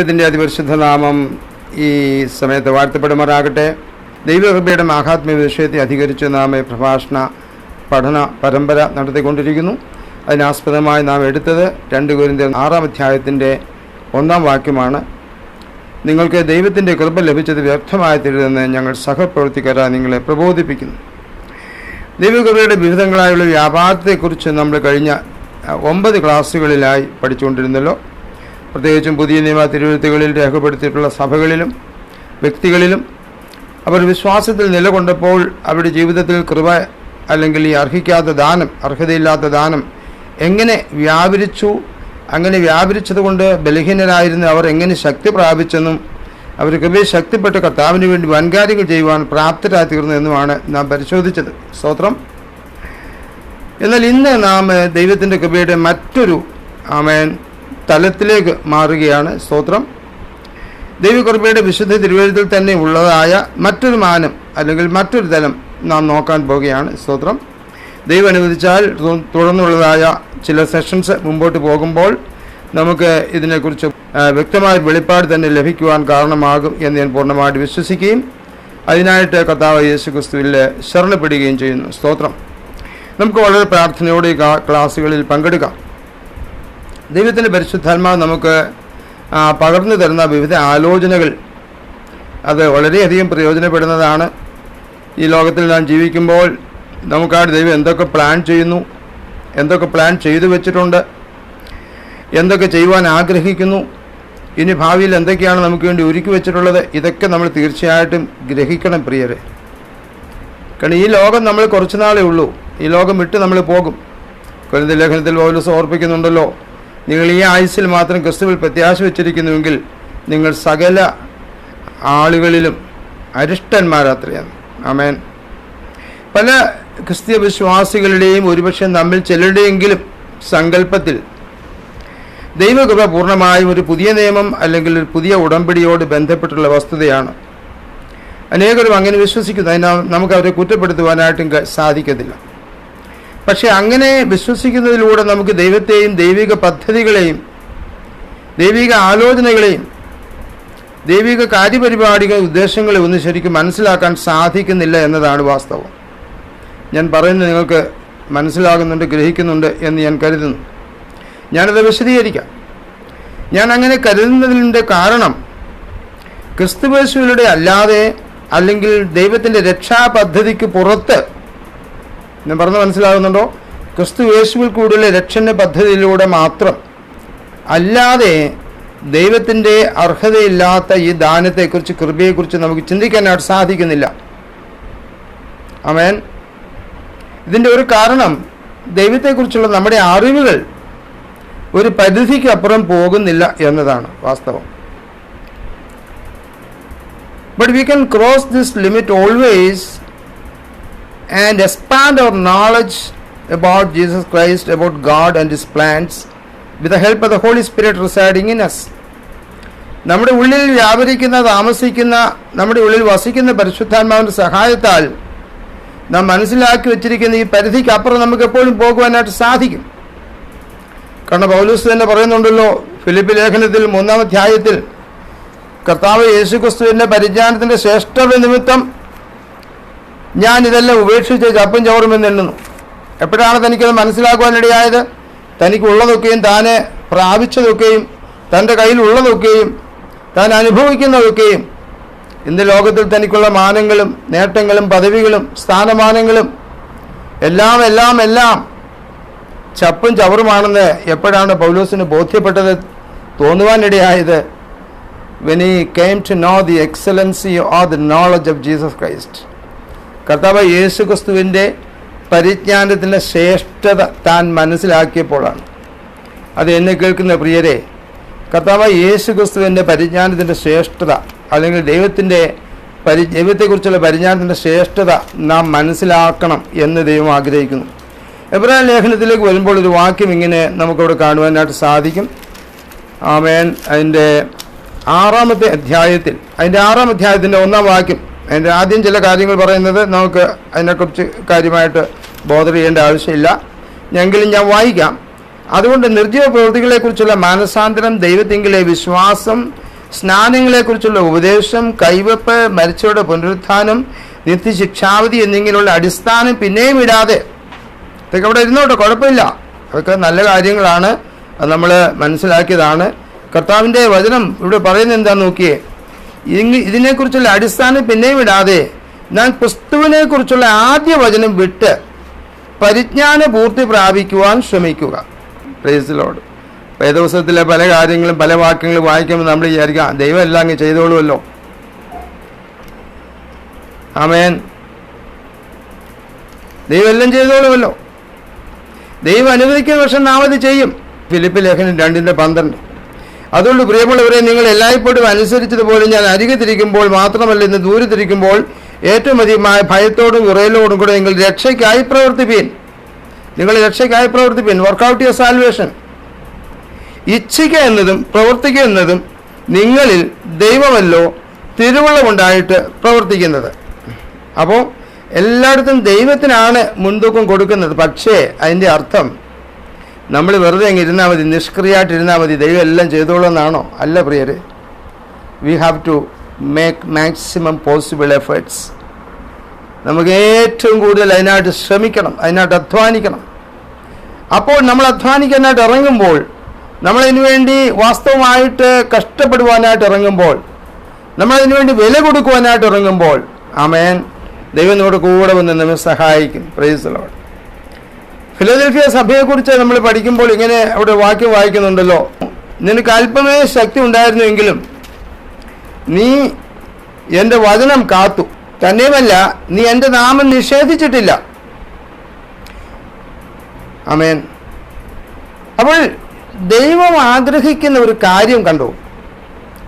ദൈവത്തിന്റെ അതിപരിശുദ്ധ നാമം ഈ സമയത്ത് വാഴ്ത്തപ്പെടുമാറാകട്ടെ. ദൈവകൃപയുടെ മാഹാത്മ്യ വിഷയത്തെ അധികരിച്ച് നാം പ്രഭാഷണ പഠന പരമ്പര നടത്തിക്കൊണ്ടിരിക്കുന്നു. അതിനാസ്പദമായി നാം എടുത്തത് രണ്ട് കുരിന്ത ആറാം അധ്യായത്തിന്റെ ഒന്നാം വാക്യമാണ്. നിങ്ങൾക്ക് ദൈവത്തിന്റെ കൃപ ലഭിച്ചത് വ്യർത്ഥമായി തീരുതെന്ന് ഞങ്ങൾ സഹപ്രവർത്തിക്കാരായി നിങ്ങളെ പ്രബോധിപ്പിക്കുന്നു. ദൈവകൃപയുടെ വിവിധങ്ങളായുള്ള വ്യാപാരത്തെക്കുറിച്ച് നമ്മൾ കഴിഞ്ഞ ഒമ്പത് ക്ലാസ്സുകളിലായി പഠിച്ചുകൊണ്ടിരുന്നല്ലോ. പ്രത്യേകിച്ചും പുതിയ നിയമ തിരുവഴുത്തുകളിൽ രേഖപ്പെടുത്തിയിട്ടുള്ള സഭകളിലും വ്യക്തികളിലും അവർ വിശ്വാസത്തിൽ നിലകൊണ്ടപ്പോൾ അവരുടെ ജീവിതത്തിൽ കൃപ അല്ലെങ്കിൽ ഈ അർഹിക്കാത്ത ദാനം അർഹതയില്ലാത്ത ദാനം എങ്ങനെ വ്യാപരിച്ചു അങ്ങനെ വ്യാപരിച്ചതുകൊണ്ട് ബലഹീനരായിരുന്ന അവർ എങ്ങനെ ശക്തി പ്രാപിച്ചെന്നും അവർ കൃപയെ ശക്തിപ്പെട്ട കർത്താവിന് വേണ്ടി വൻകാര്യങ്ങൾ ചെയ്യുവാൻ പ്രാപ്തരായി തീർന്നു എന്നുമാണ് നാം പരിശോധിച്ചത്. സ്തോത്രം. എന്നാൽ ഇന്ന് നാം ദൈവത്തിന്റെ കൃപയുടെ മറ്റൊരു ആമേൻ തലത്തിലേക്ക് മാറുകയാണ് സ്തോത്രം. ദൈവകൃപയുടെ വിശുദ്ധ തിരുവഴുത്തിൽ തന്നെ ഉള്ളതായ മറ്റൊരു മാനം അല്ലെങ്കിൽ മറ്റൊരു തലം നാം നോക്കാൻ പോവുകയാണ് സ്തോത്രം. ദൈവം അനുവദിച്ചാൽ തുടർന്നുള്ളതായ ചില സെഷൻസ് മുമ്പോട്ട് പോകുമ്പോൾ നമുക്ക് ഇതിനെക്കുറിച്ച് വ്യക്തമായ വെളിപ്പാട് തന്നെ ലഭിക്കുവാൻ കാരണമാകും എന്ന് ഞാൻ പൂർണമായിട്ട് വിശ്വസിക്കുകയും അതിനായിട്ട് കർത്താവ് യേശു ക്രിസ്തുവിൽ ശരണപ്പെടുകയും ചെയ്യുന്നു. സ്തോത്രം. നമുക്ക് വളരെ പ്രാർത്ഥനയോടെ ക്ലാസ്സുകളിൽ പങ്കെടുക്കാം. ദൈവത്തിന്റെ പരിശുദ്ധാത്മാവ് നമുക്ക് പകർന്നു തരുന്ന വിവിധ ആലോചനകൾ അത് വളരെയധികം പ്രയോജനപ്പെടുന്നതാണ്. ഈ ലോകത്തിൽ നാം ജീവിക്കുമ്പോൾ നമുക്കാണ് ദൈവം എന്തൊക്കെ പ്ലാൻ ചെയ്യുന്നു എന്തൊക്കെ പ്ലാൻ ചെയ്തു വെച്ചിട്ടുണ്ട് എന്തൊക്കെ ചെയ്യുവാൻ ആഗ്രഹിക്കുന്നു ഇനി ഭാവിയിൽ എന്തൊക്കെയാണ് നമുക്ക് വേണ്ടി ഒരുക്കി വെച്ചിട്ടുള്ളത് ഇതൊക്കെ നമ്മൾ തീർച്ചയായിട്ടും ഗ്രഹിക്കണം പ്രിയരെ. കാരണം ഈ ലോകം നമ്മൾ കുറച്ച് നാളേ ഉള്ളൂ ഈ ലോകം വിട്ട് നമ്മൾ പോകും. കൊരിന്ത ലേഖനത്തിൽ പോലും ഓർപ്പിക്കുന്നുണ്ടല്ലോ നിങ്ങൾ ഈ ആയുസ്സിൽ മാത്രം ക്രിസ്തുവിൽ പ്രത്യാശ വെച്ചിരിക്കുന്നുവെങ്കിൽ നിങ്ങൾ സകല ആളുകളിലും അരിഷ്ടന്മാരത്രയാണ് ആമേൻ. പല ക്രിസ്തീയ വിശ്വാസികളുടെയും ഒരുപക്ഷെ നമ്മിൽ ചിലരുടെയെങ്കിലും സങ്കല്പത്തിൽ ദൈവകൃപ പൂർണമായും ഒരു പുതിയ നിയമം അല്ലെങ്കിൽ ഒരു പുതിയ ഉടമ്പടിയോട് ബന്ധപ്പെട്ടുള്ള വസ്തുതയാണ്. അനേകരും അങ്ങനെ വിശ്വസിക്കുന്നു. അതിന് നമുക്ക് അവരെ കുറ്റപ്പെടുത്തുവാനായിട്ടും സാധിക്കത്തില്ല. പക്ഷെ അങ്ങനെ വിശ്വസിക്കുന്നതിലൂടെ നമുക്ക് ദൈവത്തെയും ദൈവിക പദ്ധതികളെയും ദൈവിക ആലോചനകളെയും ദൈവിക കാര്യപരിപാടികൾ ഉദ്ദേശങ്ങളെ ഒന്ന് ശരിക്കും മനസ്സിലാക്കാൻ സാധിക്കുന്നില്ല എന്നതാണ് വാസ്തവം. ഞാൻ പറയുന്നത് നിങ്ങൾക്ക് മനസ്സിലാകുന്നുണ്ട് ഗ്രഹിക്കുന്നുണ്ട് എന്ന് ഞാൻ കരുതുന്നു. ഞാനത് വിശദീകരിക്കാം. ഞാൻ അങ്ങനെ കരുതുന്നതിന്റെ കാരണം ക്രിസ്തുവേശുവിലൂടെ അല്ലാതെ അല്ലെങ്കിൽ ദൈവത്തിന്റെ രക്ഷാപദ്ധതിക്ക് പുറത്ത് ഞാൻ പറഞ്ഞ് മനസ്സിലാകുന്നുണ്ടോ? ക്രിസ്തു യേശുവിൽ കൂടുതൽ രക്ഷണ പദ്ധതിയിലൂടെ മാത്രം അല്ലാതെ ദൈവത്തിന്റെ അർഹതയില്ലാത്ത ഈ ദാനത്തെക്കുറിച്ച് കൃപയെക്കുറിച്ച് നമുക്ക് ചിന്തിക്കാനായിട്ട് സാധിക്കുന്നില്ല. അമേൻ ഇതിന്റെ ഒരു കാരണം ദൈവത്തെക്കുറിച്ചുള്ള നമ്മുടെ അറിവുകൾ ഒരു പരിധിക്ക് അപ്പുറം പോകുന്നില്ല എന്നതാണ് വാസ്തവം. But we can cross this limit always and expand our knowledge about Jesus Christ, about God and His plans with the help of the Holy Spirit residing in us. നമ്മുടെ ഉള്ളിൽ വ്യാപരിക്കുന്ന താമസിക്കുന്ന നമ്മുടെ ഉള്ളിൽ വസിക്കുന്ന പരിശുദ്ധാത്മാവിന്റെ സഹായത്താൽ നാം മനസ്സിലാക്കി വെച്ചിരിക്കുന്ന ഈ പരിധിക്ക് അപ്പുറം നമുക്ക് എപ്പോഴും പോകുവാനായിട്ട് സാധിക്കും കാരണം പൗലൂസ് തന്നെ പറയുന്നുണ്ടല്ലോ ഫിലിപ്പ് ലേഖനത്തിൽ മൂന്നാം അധ്യായത്തിൽ കർത്താവ് യേശുക്രിസ്തുവിന്റെ പരിജ്ഞാനത്തിന്റെ ശ്രേഷ്ഠത നിമിത്തം ഞാൻ ഇതെല്ലാം ഉപേക്ഷിച്ച് ചപ്പും ചവറുമെന്ന് എണ്ണുന്നു. എപ്പോഴാണ് തനിക്കത് മനസ്സിലാക്കുവാനിടയായത്? തനിക്കുള്ളതൊക്കെയും താനെ പ്രാപിച്ചതൊക്കെയും തന്റെ കയ്യിലുള്ളതൊക്കെയും താൻ അനുഭവിക്കുന്നതൊക്കെയും. ഇന്ന് ലോകത്തിൽ തനിക്കുള്ള മാനങ്ങളും നേട്ടങ്ങളും പദവികളും സ്ഥാനമാനങ്ങളും എല്ലാം എല്ലാം എല്ലാം ചപ്പും ചവറുമാണെന്ന് എപ്പോഴാണ് പൗലോസിന് ബോധ്യപ്പെട്ടത് തോന്നുവാനിടയായത്? When he came to know the excellency or the knowledge of Jesus Christ കർത്താവ് യേശു ക്രിസ്തുവിന്റെ പരിജ്ഞാനത്തിന്റെ ശ്രേഷ്ഠത താൻ മനസ്സിലാക്കിയപ്പോഴാണ്. അത് എന്നെ കേൾക്കുന്ന പ്രിയരെ കർത്താവ് യേശു ക്രിസ്തുവിന്റെ പരിജ്ഞാനത്തിന്റെ ശ്രേഷ്ഠത അല്ലെങ്കിൽ ദൈവത്തിന്റെ പരി ദൈവത്തെക്കുറിച്ചുള്ള പരിജ്ഞാനത്തിന്റെ ശ്രേഷ്ഠത നാം മനസ്സിലാക്കണം എന്ന് ദൈവം ആഗ്രഹിക്കുന്നു. എബ്രാഹിം ലേഖനത്തിലേക്ക് വരുമ്പോൾ ഒരു വാക്യം ഇങ്ങനെ നമുക്കവിടെ കാണുവാനായിട്ട് സാധിക്കും. ആമേൻ. അതിന്റെ ആറാമത്തെ അധ്യായത്തിൽ അതിന്റെ ആറാം അധ്യായത്തിന്റെ ഒന്നാം വാക്യം അതിന്റെ ആദ്യം ചില കാര്യങ്ങൾ പറയുന്നത് നമുക്ക് അതിനെക്കുറിച്ച് കാര്യമായിട്ട് ബോധർ ചെയ്യേണ്ട ആവശ്യമില്ല. എങ്കിലും ഞാൻ വായിക്കാം. അതുകൊണ്ട് നിർജീവ പ്രവൃത്തികളെക്കുറിച്ചുള്ള മാനസാന്തരം ദൈവത്തിങ്കിലെ വിശ്വാസം സ്നാനങ്ങളെക്കുറിച്ചുള്ള ഉപദേശം കൈവപ്പ് മരിച്ചവരുടെ പുനരുത്ഥാനം നിത്യശിക്ഷാവധി എന്നിങ്ങനെയുള്ള അടിസ്ഥാനം പിന്നെയും ഇടാതെ ഇതൊക്കെ അവിടെ ഇരുന്നോട്ടെ കുഴപ്പമില്ല. അതൊക്കെ നല്ല കാര്യങ്ങളാണ്. അത് നമ്മൾ മനസ്സിലാക്കിയതാണ്. കർത്താവിന്റെ വചനം ഇവിടെ പറയുന്നത് എന്താ നോക്കിയേ. ഇതിനെക്കുറിച്ചുള്ള അടിസ്ഥാനം പിന്നെയും ഇടാതെ ഞാൻ ക്രിസ്തുവിനെ കുറിച്ചുള്ള ആദ്യ വചനം വിട്ട് പരിജ്ഞാന പൂർത്തി പ്രാപിക്കുവാൻ ശ്രമിക്കുക. പ്രേസിലോട് വേദവസത്തിലെ പല കാര്യങ്ങളും പല വാക്യങ്ങളും വായിക്കുമ്പോൾ നമ്മൾ വിചാരിക്കാം ദൈവം എല്ലാം അങ്ങ് ചെയ്തോളുമല്ലോ. ആമേൻ. ദൈവം എല്ലാം ചെയ്തോളുമല്ലോ. ദൈവം അനുവദിക്കുന്ന വർഷം നാം അത് ചെയ്യും. ഫിലിപ്പ് ലേഖനം രണ്ടിന്റെ പന്ത്രണ്ട്. അതുകൊണ്ട് പ്രിയമുള്ളവരെ നിങ്ങൾ എല്ലായ്പ്പോഴും അനുസരിച്ചതുപോലെ ഞാൻ അരികത്തിരിക്കുമ്പോൾ മാത്രമല്ല ഇന്ന് ദൂരത്തിരിക്കുമ്പോൾ ഏറ്റവും അധികമായ ഭയത്തോടും വിറയലോടും കൂടെ നിങ്ങൾ രക്ഷയ്ക്കായി പ്രവർത്തിപ്പീൻ. നിങ്ങൾ രക്ഷയ്ക്കായി പ്രവർത്തിപ്പീൻ. വർക്കൗട്ട് യുവർ സാൽവേഷൻ ഇച്ഛിക്കുക എന്നതും പ്രവർത്തിക്കുക എന്നതും നിങ്ങളിൽ ദൈവമല്ലോ തിരുവള്ളമുണ്ടായിട്ട് പ്രവർത്തിക്കുന്നത്. അപ്പോൾ എല്ലായിടത്തും ദൈവത്തിനാണ് മുൻതൂക്കം കൊടുക്കുന്നത്. പക്ഷേ അതിന്റെ അർത്ഥം നമ്മൾ വെറുതെ അങ്ങ് ഇരുന്നാൽ മതി നിഷ്ക്രിയമായിട്ട് ഇരുന്നാൽ മതി ദൈവം എല്ലാം ചെയ്തോളെന്നാണോ അല്ല പ്രിയരെ. We have to make maximum possible efforts നമുക്ക് ഏറ്റവും കൂടുതൽ അതിനായിട്ട് ശ്രമിക്കണം അതിനായിട്ട് അധ്വാനിക്കണം. അപ്പോൾ നമ്മൾ അധ്വാനിക്കാനായിട്ട് ഇറങ്ങുമ്പോൾ നമ്മളതിനു വേണ്ടി വാസ്തവമായിട്ട് കഷ്ടപ്പെടുവാനായിട്ട് ഇറങ്ങുമ്പോൾ നമ്മളതിനു വേണ്ടി വില കൊടുക്കുവാനായിട്ട് ഇറങ്ങുമ്പോൾ ആമേൻ. ദൈവം നമ്മുടെ കൂടെ വന്ന് നമ്മെ സഹായിക്കും. പ്രൈസലോട് ഫിലോദൽഫിയ സഭയെക്കുറിച്ച് നമ്മൾ പഠിക്കുമ്പോൾ ഇങ്ങനെ അവിടെ വാക്യം വായിക്കുന്നുണ്ടല്ലോ. നിനക്ക് അല്പമേ ശക്തി ഉണ്ടായിരുന്നുവെങ്കിലും നീ എന്റെ വചനം കാത്തു. തന്നെയുമല്ല നീ എന്റെ നാമം നിഷേധിച്ചിട്ടില്ല. അമേൻ അപ്പോൾ ദൈവം ആഗ്രഹിക്കുന്ന ഒരു കാര്യം കണ്ടു.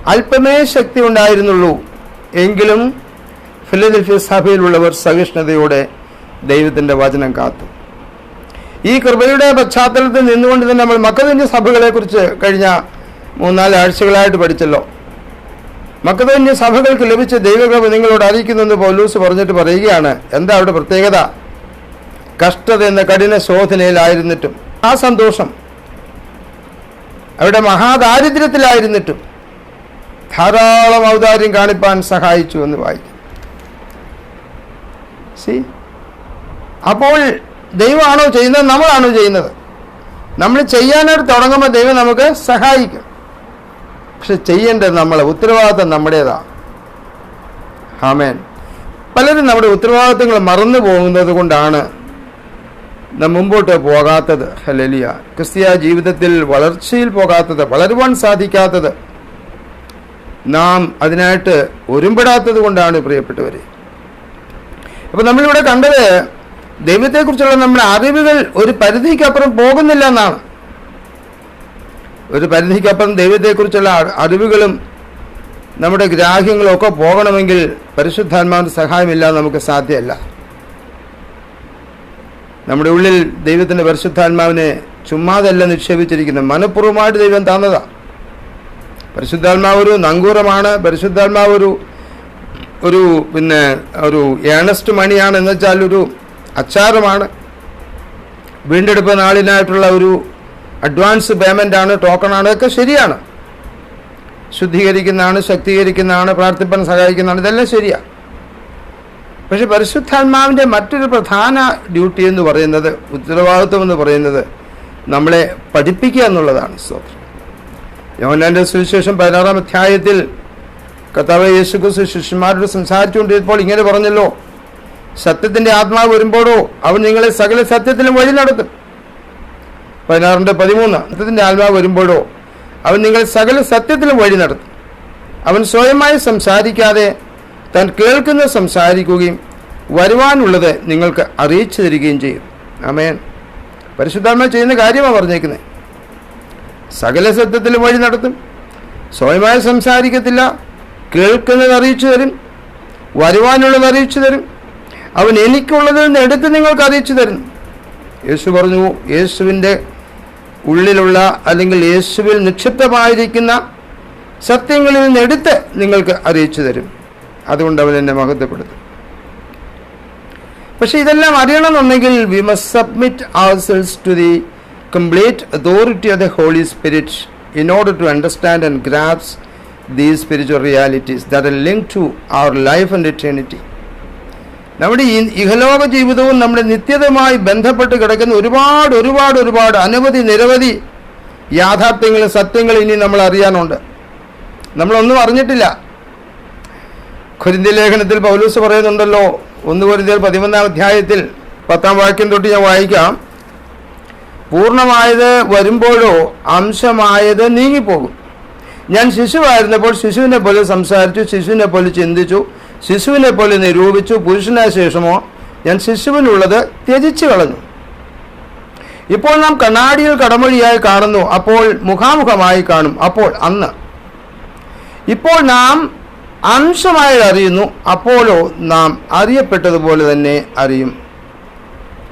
അല്പമേ ശക്തി ഉണ്ടായിരുന്നുള്ളൂ എങ്കിലും ഫിലദൽഫിയ സഭയിലുള്ളവർ സഹിഷ്ണുതയോടെ ദൈവത്തിന്റെ വചനം കാത്തു. ഈ കൃപയുടെ പശ്ചാത്തലത്തിൽ നിന്നുകൊണ്ട് തന്നെ നമ്മൾ മക്കതന്യ സഭകളെക്കുറിച്ച് കഴിഞ്ഞ മൂന്നാൽ ആഴ്ചകളായിട്ട് പഠിച്ചല്ലോ. മക്കതന്യ സഭകൾക്ക് ലഭിച്ച ദൈവകൃപ നിങ്ങളോട് അറിയിക്കുന്നെന്ന് പൗലൂസ് പറഞ്ഞിട്ട് പറയുകയാണ്. എന്താ അവിടെ പ്രത്യേകത? കഷ്ടത എന്ന കഠിന ശോധനയിലായിരുന്നിട്ടും ആ സന്തോഷം അവിടെ മഹാദാരിദ്ര്യത്തിലായിരുന്നിട്ടും ധാരാളം ഔദാര്യം കാണിപ്പാൻ സഹായിച്ചു എന്ന് വായിക്കും സി അപ്പോൾ ദൈവമാണോ ചെയ്യുന്നത്? നമ്മളാണോ ചെയ്യുന്നത്? നമ്മൾ ചെയ്യാനായിട്ട് തുടങ്ങുമ്പോൾ ദൈവം നമുക്ക് സഹായിക്കും. പക്ഷെ ചെയ്യേണ്ടത് നമ്മളെ ഉത്തരവാദിത്തം നമ്മുടേതാണ്. ആമേൻ. പലരും നമ്മുടെ ഉത്തരവാദിത്തങ്ങൾ മറന്നു പോകുന്നത് കൊണ്ടാണ് മുമ്പോട്ട് പോകാത്തത്. ഹലലിയ ക്രിസ്തീയ ജീവിതത്തിൽ വളർച്ചയിൽ പോകാത്തത് വളരുവാൻ സാധിക്കാത്തത് നാം അതിനായിട്ട് ഒരുമ്പെടാത്തത് കൊണ്ടാണ് പ്രിയപ്പെട്ടവരെ. അപ്പോൾ നമ്മളിവിടെ കണ്ടത് ദൈവത്തെക്കുറിച്ചുള്ള നമ്മുടെ അറിവുകൾ ഒരു പരിധിക്കപ്പുറം പോകുന്നില്ല എന്നാണ് ഒരു പരിധിക്കപ്പുറം ദൈവത്തെക്കുറിച്ചുള്ള അറിവുകളും നമ്മുടെ ഗ്രാഹ്യങ്ങളും ഒക്കെ പോകണമെങ്കിൽ പരിശുദ്ധാത്മാവിന്റെ സഹായമില്ലാതെ നമുക്ക് സാധ്യമല്ല. നമ്മുടെ ഉള്ളിൽ ദൈവത്തിന്റെ പരിശുദ്ധാത്മാവിനെ ചുമ്മാതല്ല നിക്ഷേപിച്ചിരിക്കുന്നത് മനഃപൂർവമായിട്ട് ദൈവം തന്നതാ. പരിശുദ്ധാത്മാവ് ഒരു നങ്കൂരമാണ് പരിശുദ്ധാത്മാവ് ഒരു ഒരു പിന്നെ ഒരു ഏണസ്റ്റ് മണിയാണ് എന്നുവെച്ചാൽ ഒരു അച്ചാരമാണ് വീണ്ടെടുപ്പ് നാളിനായിട്ടുള്ള ഒരു അഡ്വാൻസ് പേയ്മെന്റ് ആണ് ടോക്കണാണ് ഇതൊക്കെ ശരിയാണ്. ശുദ്ധീകരിക്കുന്നതാണ് ശക്തീകരിക്കുന്നതാണ് പ്രാർത്ഥിപ്പാൻ സഹായിക്കുന്നതാണ് ഇതെല്ലാം ശരിയാണ് പക്ഷെ പരിശുദ്ധാത്മാവിന്റെ മറ്റൊരു പ്രധാന ഡ്യൂട്ടി എന്ന് പറയുന്നത് ഉത്തരവാദിത്വം എന്ന് പറയുന്നത് നമ്മളെ പഠിപ്പിക്കുക എന്നുള്ളതാണ് സ്തോത്രം. യോഹന്നാന്റെ സുവിശേഷം പതിനാറാം അധ്യായത്തിൽ കർത്താവ് യേശുക്രിസ്തു ശിഷ്യന്മാരോട് സംസാരിച്ചുകൊണ്ടിരുന്നപ്പോൾ ഇങ്ങനെ പറഞ്ഞല്ലോ സത്യത്തിന്റെ ആത്മാവ് വരുമ്പോഴോ അവൻ നിങ്ങളെ സകല സത്യത്തിലും വഴി നടത്തും. പതിനാറിന്റെ പതിമൂന്ന് സത്യത്തിന്റെ ആത്മാവ് വരുമ്പോഴോ അവൻ നിങ്ങൾ സകല സത്യത്തിലും വഴി നടത്തും. അവൻ സ്വയമായി സംസാരിക്കാതെ താൻ കേൾക്കുന്ന സംസാരിക്കുകയും വരുവാനുള്ളത് നിങ്ങൾക്ക് അറിയിച്ചു തരികയും ചെയ്യും. അമേൻ പരിശുദ്ധാത്മ ചെയ്യുന്ന കാര്യമാണ് പറഞ്ഞേക്കുന്നത്. സകല സത്യത്തിലും വഴി നടത്തും. സ്വയമായി സംസാരിക്കത്തില്ല. കേൾക്കുന്നത് അറിയിച്ചു തരും. വരുവാനുള്ളത് അറിയിച്ചു തരും. അവൻ എനിക്കുള്ളതിൽ നിന്ന് എടുത്ത് നിങ്ങൾക്ക് അറിയിച്ചു തരുന്നു. യേശു പറഞ്ഞു യേശുവിന്റെ ഉള്ളിലുള്ള അല്ലെങ്കിൽ യേശുവിൽ നിക്ഷിപ്തമായിരിക്കുന്ന സത്യങ്ങളിൽ നിന്ന് എടുത്ത് നിങ്ങൾക്ക് അറിയിച്ചു തരും. അതുകൊണ്ട് അവൻ എന്നെ മഹത്വപ്പെടുത്തും. പക്ഷെ ഇതെല്ലാം അറിയണമെന്നുണ്ടെങ്കിൽ we must submit ourselves to the complete authority of the Holy Spirit in order to understand and grasp these spiritual realities that are link to our life and eternity നമ്മുടെ ഈ ഇഹലോക ജീവിതവും നമ്മുടെ നിത്യതമായി ബന്ധപ്പെട്ട് കിടക്കുന്ന ഒരുപാട് ഒരുപാട് ഒരുപാട് അനവധി നിരവധി യാഥാർത്ഥ്യങ്ങളും സത്യങ്ങളും ഇനി നമ്മൾ അറിയാനുണ്ട്. നമ്മളൊന്നും അറിഞ്ഞിട്ടില്ല. ഖുരിന്തി ലേഖനത്തിൽ പൗലൂസ് പറയുന്നുണ്ടല്ലോ ഒന്ന് കുരിന്തിയിൽ പതിമൂന്നാം അധ്യായത്തിൽ പത്താം വാക്യം തൊട്ട് ഞാൻ വായിക്കാം. പൂർണമായത് വരുമ്പോഴോ അംശമായത് നീങ്ങിപ്പോകും. ഞാൻ ശിശുവായിരുന്നപ്പോൾ ശിശുവിനെ പോലെ സംസാരിച്ചു ശിശുവിനെ പോലെ ചിന്തിച്ചു. ശിശുവിനെ പോലെ നിരൂപിച്ചു പുരുഷനായ ശേഷമോ ഞാൻ ശിശുവിനുള്ളത് ത്യജിച്ചു കളഞ്ഞു. ഇപ്പോൾ നാം കണ്ണാടിയിൽ കടമൊഴിയായി കാണുന്നു അപ്പോൾ മുഖാമുഖമായി കാണും അപ്പോൾ അന്ന്. ഇപ്പോൾ നാം അംശമായി അറിയുന്നു അപ്പോഴോ നാം അറിയപ്പെട്ടതുപോലെ തന്നെ അറിയും.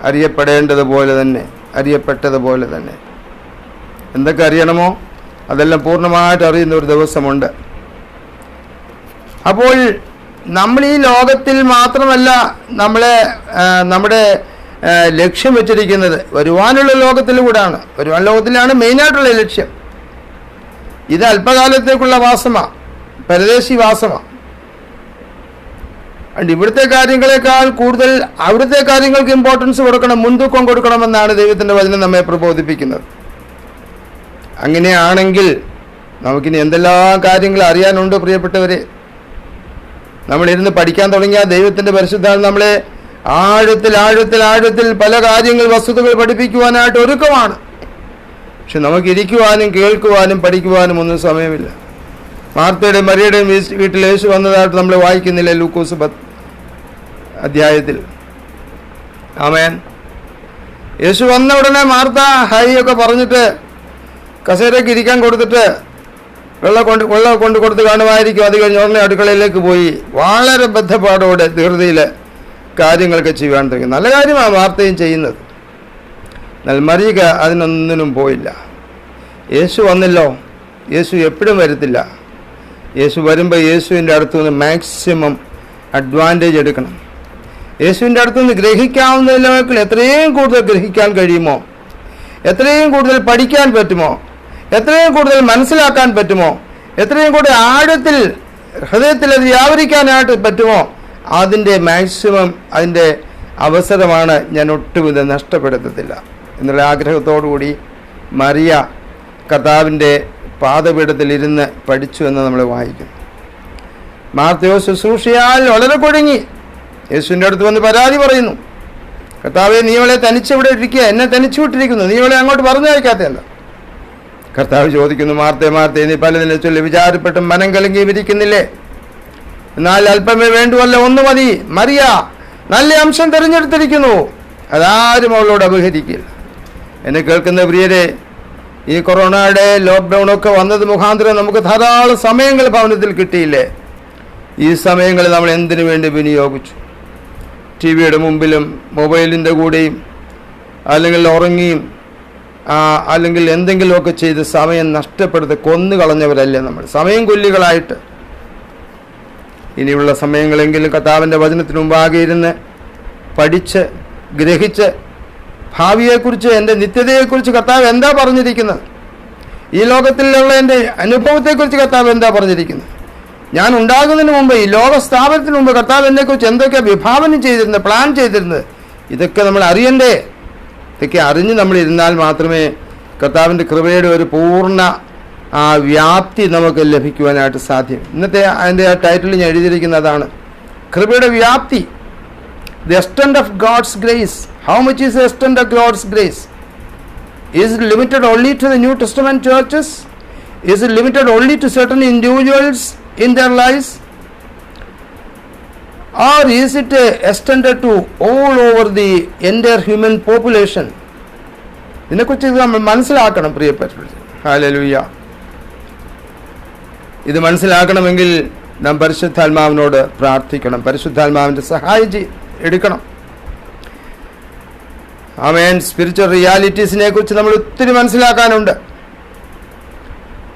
അറിയപ്പെടേണ്ടതുപോലെ തന്നെ അറിയപ്പെട്ടതുപോലെ തന്നെ. എന്തൊക്കെ അറിയണമോ? അതെല്ലാം പൂർണമായിട്ട് അറിയുന്ന ഒരു ദിവസമുണ്ട്. അപ്പോൾ നമ്മൾ ഈ ലോകത്തിൽ മാത്രമല്ല നമ്മളെ നമ്മുടെ ലക്ഷ്യം വെച്ചിരിക്കുന്നത് വരുവാനുള്ള ലോകത്തിലൂടെയാണ്. വരുവാൻ ലോകത്തിലാണ് മെയിനായിട്ടുള്ള ലക്ഷ്യം. ഇത് അല്പകാലത്തേക്കുള്ള വാസമാണ് പരദേശി വാസമാണ് അതുകൊണ്ട് ഇവിടുത്തെ കാര്യങ്ങളെക്കാൾ കൂടുതൽ അവിടുത്തെ കാര്യങ്ങൾക്ക് ഇമ്പോർട്ടൻസ് കൊടുക്കണം മുൻതൂക്കം കൊടുക്കണമെന്നാണ് ദൈവത്തിന്റെ വചനം നമ്മെ പ്രബോധിപ്പിക്കുന്നത്. അങ്ങനെയാണെങ്കിൽ നമുക്കിനി എന്തെല്ലാം കാര്യങ്ങൾ അറിയാനുണ്ട് പ്രിയപ്പെട്ടവരെ? നമ്മളിരുന്ന് പഠിക്കാൻ തുടങ്ങിയ ദൈവത്തിന്റെ പരിശുദ്ധാണ് നമ്മളെ ആഴത്തിൽ ആഴത്തിൽ ആഴത്തിൽ പല കാര്യങ്ങൾ വസ്തുതകൾ പഠിപ്പിക്കുവാനായിട്ട് ഒരുക്കമാണ്. പക്ഷെ നമുക്ക് ഇരിക്കുവാനും കേൾക്കുവാനും പഠിക്കുവാനും ഒന്നും സമയമില്ല. മാർത്തയുടെയും മരിയുടെയും വീസ്- വീട്ടിൽ യേശു വന്നതായിട്ട് നമ്മൾ വായിക്കുന്നില്ല ലൂക്കോസ് പത്ത് അധ്യായത്തിൽ. ആമേൻ. യേശു വന്ന ഉടനെ മാർത്ത ഹൈ ഒക്കെ പറഞ്ഞിട്ട് കസേരയ്ക്ക് ഇരിക്കാൻ കൊടുത്തിട്ട് വെള്ളം കൊണ്ട് വെള്ളം കൊണ്ട് കൊടുത്ത് കാണുമായിരിക്കും. അത് കഴിഞ്ഞ് ഉടനെ അടുക്കളയിലേക്ക് പോയി. വളരെ ബദ്ധപ്പാടോടെ ധീർതയിൽ കാര്യങ്ങളൊക്കെ ചെയ്യുവാൻ തുടങ്ങി. നല്ല കാര്യമാണ് വാർത്തയും ചെയ്യുന്നത്. എന്നാൽ മറിയുക അതിനൊന്നിനും പോയില്ല. യേശു വന്നല്ലോ. യേശു എപ്പോഴും വരത്തില്ല. യേശു വരുമ്പോൾ യേശുവിന്റെ അടുത്തു നിന്ന് മാക്സിമം അഡ്വാന്റേജ് എടുക്കണം. യേശുവിന്റെ അടുത്തു നിന്ന് ഗ്രഹിക്കാവുന്നതിനേക്കാൾ എത്രയും കൂടുതൽ ഗ്രഹിക്കാൻ കഴിയുമോ? എത്രയും കൂടുതൽ പഠിക്കാൻ പറ്റുമോ? എത്രയും കൂടുതൽ മനസ്സിലാക്കാൻ പറ്റുമോ? എത്രയും കൂടുതൽ ആഴത്തിൽ ഹൃദയത്തിൽ അത് വ്യാപരിക്കാനായിട്ട് പറ്റുമോ? അതിന്റെ മാക്സിമം അതിന്റെ അവസരമാണ് ഞാൻ ഒട്ടും ഇത് നഷ്ടപ്പെടുത്തത്തില്ല. എന്നുള്ള ആഗ്രഹത്തോടുകൂടി മറിയ കർത്താവിന്റെ പാദപീഠത്തിലിരുന്ന് പഠിച്ചു എന്ന് നമ്മൾ വായിക്കുന്നു. മാർത്തയോ ശുശ്രൂഷയാൽ വളരെ കുഴങ്ങി. യേശുവിന്റെ അടുത്ത് വന്ന് പരാതി പറയുന്നു. കർത്താവെ നീ അവളെ തനിച്ചിവിടെ ഇരിക്കുക. എന്നെ തനിച്ചു വിട്ടിരിക്കുന്നു. നീ അവളെ അങ്ങോട്ട് പറഞ്ഞു അയക്കാത്തല്ല കർത്താവ് ചോദിക്കുന്നു മാർത്തെ മാർത്തേ നീ പലതിനെ ചൊല്ലി വിചാരപ്പെട്ടും മനം കലങ്കി ഇരിക്കുന്നില്ലേ എന്നാൽ അല്പമേ വേണ്ടുവല്ല ഒന്ന് മതി. മറിയ നല്ല അംശം തിരഞ്ഞെടുത്തിരിക്കുന്നു. അതാരും അവളോട് അപഹരിക്കില്ല എന്നെ കേൾക്കുന്ന പ്രിയരെ ഈ കൊറോണയുടെ ലോക്ക്ഡൗണൊക്കെ വന്നത് മുഖാന്തരം നമുക്ക് ധാരാളം സമയങ്ങൾ ഭവനത്തിൽ കിട്ടിയില്ലേ? ഈ സമയങ്ങൾ നമ്മൾ എന്തിനു വേണ്ടി വിനിയോഗിച്ചു? ടി വിയുടെ മുമ്പിലും മൊബൈലിന്റെ കൂടെയും അല്ലെങ്കിൽ ഉറങ്ങിയും അല്ലെങ്കിൽ എന്തെങ്കിലുമൊക്കെ ചെയ്ത് സമയം നഷ്ടപ്പെടുത്തി കൊന്നു കളഞ്ഞവരല്ലേ നമ്മൾ. സമയം കൊല്ലികളായിട്ട്. ഇനിയുള്ള സമയങ്ങളെങ്കിലും കർത്താവിന്റെ വചനത്തിന് മുമ്പാകെ ഇരുന്ന് പഠിച്ച് ഗ്രഹിച്ച് ഭാവിയെക്കുറിച്ച് എന്റെ നിത്യതയെക്കുറിച്ച് കർത്താവ് എന്താ പറഞ്ഞിരിക്കുന്നത്? ഈ ലോകത്തിലുള്ള എന്റെ അനുഭവത്തെക്കുറിച്ച് കർത്താവ് എന്താ പറഞ്ഞിരിക്കുന്നത്? ഞാൻ ഉണ്ടാകുന്നതിന് മുമ്പ് ഈ ലോക സ്ഥാപനത്തിന് മുമ്പ് കർത്താവ് എന്നെക്കുറിച്ച് എന്തൊക്കെ വിഭാവനം ചെയ്തിരുന്നത് പ്ലാൻ ചെയ്തിരുന്നത്? ഇതൊക്കെ നമ്മൾ അറിയണ്ടേ? ഇതൊക്കെ അറിഞ്ഞ് നമ്മൾ ഇരുന്നാൽ മാത്രമേ കർത്താവിന്റെ കൃപയുടെ ഒരു പൂർണ ആ വ്യാപ്തി നമുക്ക് ലഭിക്കുവാനായിട്ട് സാധ്യം. ഇന്നത്തെ അതിന്റെ ആ ടൈറ്റിൽ ഞാൻ എഴുതിയിരിക്കുന്നതാണ് കൃപയുടെ വ്യാപ്തി the extend of God's grace how much is extend of God's grace is limited only to the New Testament churches is limited only to certain individuals in their lives or is it extended to all over the entire human population ഇതിനെക്കുറിച്ച് ഇത് നമ്മൾ മനസ്സിലാക്കണം പ്രിയപ്പെട്ടവർ hallelujah ഇത് മനസ്സിലാക്കണമെങ്കിൽ നാം പരിശുദ്ധാത്മാവിനോട് പ്രാർത്ഥിക്കണം. പരിശുദ്ധാത്മാവിന്റെ സഹായം എടുക്കണം. ആമേൻ സ്പിരിച്വൽ റിയാലിറ്റീസിനെ കുറിച്ച് നമ്മൾ ഒത്തിരി മനസ്സിലാക്കാനുണ്ട്.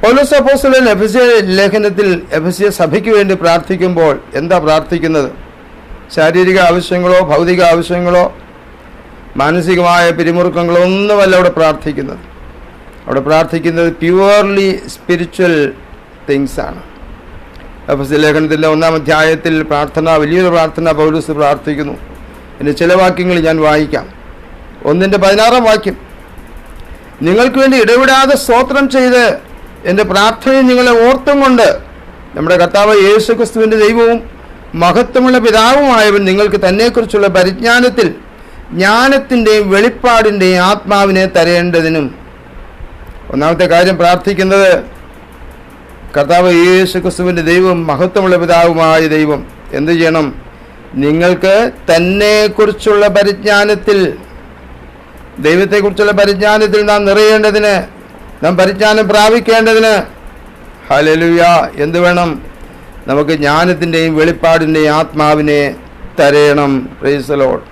പൗലോസ് അപ്പോസ്തലൻ എഫസ്യ ലേഖനത്തിൽ എഫസ്യ സഭയ്ക്ക് വേണ്ടി പ്രാർത്ഥിക്കുമ്പോൾ എന്താ പ്രാർത്ഥിക്കുന്നത്? ശാരീരിക ആവശ്യങ്ങളോ ഭൗതിക ആവശ്യങ്ങളോ മാനസികമായ പിരിമുറുക്കങ്ങളോ ഒന്നുമല്ല അവിടെ പ്രാർത്ഥിക്കുന്നത്. അവിടെ പ്രാർത്ഥിക്കുന്നത് പ്യുവർലി സ്പിരിച്വൽ തിങ്സാണ് എഫ് ലേഖനത്തിന്റെ ഒന്നാം അധ്യായത്തിൽ പ്രാർത്ഥന വലിയൊരു പ്രാർത്ഥന പൗലൂസ് പ്രാർത്ഥിക്കുന്നു. എന്റെ ചില വാക്യങ്ങൾ ഞാൻ വായിക്കാം. ഒന്നിന്റെ പതിനാറാം വാക്യം. നിങ്ങൾക്ക് വേണ്ടി ഇടവിടാതെ സ്തോത്രം ചെയ്ത് എന്റെ പ്രാർത്ഥനയും നിങ്ങളെ ഓർത്തും കൊണ്ട് നമ്മുടെ കർത്താവ് യേശു ക്രിസ്തുവിന്റെ ദൈവവും മഹത്വമുള്ള പിതാവുമായവൻ നിങ്ങൾക്ക് തന്നെക്കുറിച്ചുള്ള പരിജ്ഞാനത്തിൽ ജ്ഞാനത്തിന്റെയും വെളിപ്പാടിന്റെയും ആത്മാവിനെ തരേണ്ടതിനും. ഒന്നാമത്തെ കാര്യം പ്രാർത്ഥിക്കുന്നത് കർത്താവ് യേശു ക്രിസ്തുവിന്റെ ദൈവം മഹത്വമുള്ള പിതാവുമായ ദൈവം. എന്തു ചെയ്യണം? നിങ്ങൾക്ക് തന്നെക്കുറിച്ചുള്ള പരിജ്ഞാനത്തിൽ ദൈവത്തെക്കുറിച്ചുള്ള പരിജ്ഞാനത്തിൽ നാം നിറയേണ്ടതിന് നാം പരിജ്ഞാനം പ്രാപിക്കേണ്ടതിന്. ഹലലുയ എന്ത് വേണം? നമുക്ക് ജ്ഞാനത്തിന്റെയും വെളിപ്പാടിന്റെയും ആത്മാവിനെ തരയണം പ്രൈസലോഡ്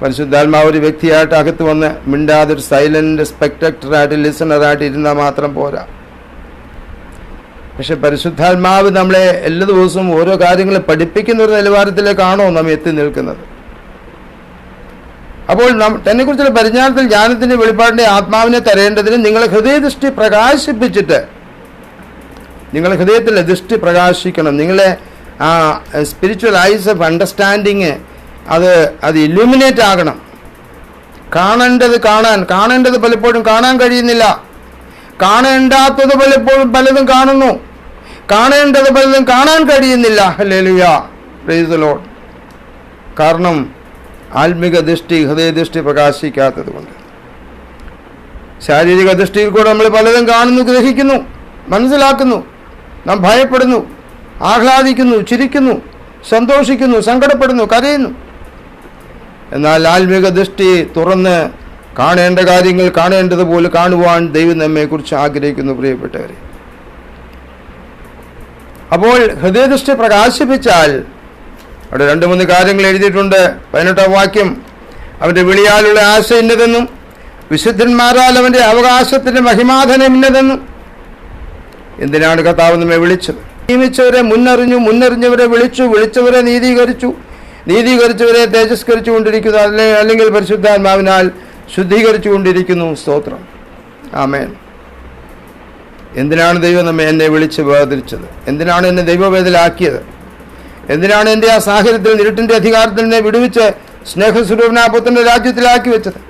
പരിശുദ്ധാത്മാവ് ഒരു വ്യക്തിയായിട്ട് അകത്ത് വന്ന് മിണ്ടാതെ ഒരു സൈലന്റ് സ്പെക്ടക്ടറായിട്ട് ലിസണറായിട്ട് ഇരുന്നാൽ മാത്രം പോരാ. പക്ഷെ പരിശുദ്ധാത്മാവ് നമ്മളെ എല്ലാ ദിവസവും ഓരോ കാര്യങ്ങൾ പഠിപ്പിക്കുന്ന ഒരു നിലവാരത്തിലേക്കാണോ നാം എത്തി നിൽക്കുന്നത്. അപ്പോൾ തന്നെ കുറിച്ചുള്ള പരിജ്ഞാനത്തിൽ ജ്ഞാനത്തിന്റെ വെളിപ്പാടിന്റെ ആത്മാവിനെ തരേണ്ടതിന് നിങ്ങളെ ഹൃദയദൃഷ്ടി പ്രകാശിപ്പിച്ചിട്ട് നിങ്ങളുടെ ഹൃദയത്തിൽ ദൃഷ്ടി പ്രകാശിക്കണം. നിങ്ങളെ ആ സ്പിരിച്വൽ ഐസ് ഓഫ് അണ്ടർസ്റ്റാൻഡിങ് അത് അത് ഇല്യൂമിനേറ്റ് ആകണം. കാണേണ്ടത് കാണാൻ കാണേണ്ടത് പലപ്പോഴും കാണാൻ കഴിയുന്നില്ല. കാണേണ്ടാത്തത് പലപ്പോഴും പലതും കാണുന്നു. കാണേണ്ടത് പലതും കാണാൻ കഴിയുന്നില്ല. ലോഡ് കാരണം ആത്മിക ദൃഷ്ടി ഹൃദയദൃഷ്ടി പ്രകാശിക്കാത്തത് കൊണ്ട്. ശാരീരിക ദൃഷ്ടിയിൽ കൂടെ നമ്മൾ പലതും കാണുന്നു ഗ്രഹിക്കുന്നു മനസ്സിലാക്കുന്നു. നാം ഭയപ്പെടുന്നു ആഹ്ലാദിക്കുന്നു ചിരിക്കുന്നു സന്തോഷിക്കുന്നു സങ്കടപ്പെടുന്നു കരയുന്നു. എന്നാൽ ആത്മീക ദൃഷ്ടി തുറന്ന് കാണേണ്ട കാര്യങ്ങൾ കാണേണ്ടതുപോലെ കാണുവാൻ ദൈവം നമ്മെക്കുറിച്ച് ആഗ്രഹിക്കുന്നു പ്രിയപ്പെട്ടവരെ. അപ്പോൾ ഹൃദയദൃഷ്ടി പ്രകാശിപ്പിച്ചാൽ അവിടെ രണ്ട് മൂന്ന് കാര്യങ്ങൾ എഴുതിയിട്ടുണ്ട്. പതിനെട്ടാം വാക്യം അവന്റെ വിളിയാലുള്ള ആശ ഇന്നതെന്നും വിശുദ്ധന്മാരാൽ അവന്റെ അവകാശത്തിന്റെ മഹിമാധനം ഇന്നതെന്നും എന്തിനാണ് കർത്താവ് നമ്മെ വിളിച്ചത്? നിയമിച്ചവരെ മുന്നറിഞ്ഞു മുന്നറിഞ്ഞവരെ വിളിച്ചു വിളിച്ചവരെ നീതീകരിച്ചു. നീതീകരിച്ചവരെ തേജസ്കരിച്ചു കൊണ്ടിരിക്കുന്നു അല്ലെ അല്ലെങ്കിൽ പരിശുദ്ധാത്മാവിനാൽ ശുദ്ധീകരിച്ചു കൊണ്ടിരിക്കുന്നു സ്തോത്രം. ആമേൻ. എന്തിനാണ് ദൈവം നമ്മെ എന്നെ വിളിച്ച് വേർതിരിച്ചത്? എന്തിനാണ് എന്നെ ദൈവവേദലാക്കിയത്? എന്തിനാണ് എന്റെ ആ സാഹചര്യത്തിൽ ഇരുട്ടിന്റെ അധികാരത്തിൽ നിന്നെ വിടുവിച്ച് സ്നേഹസ്വരൂപനാപുത്രന്റെ രാജ്യത്തിലാക്കി വെച്ചത്?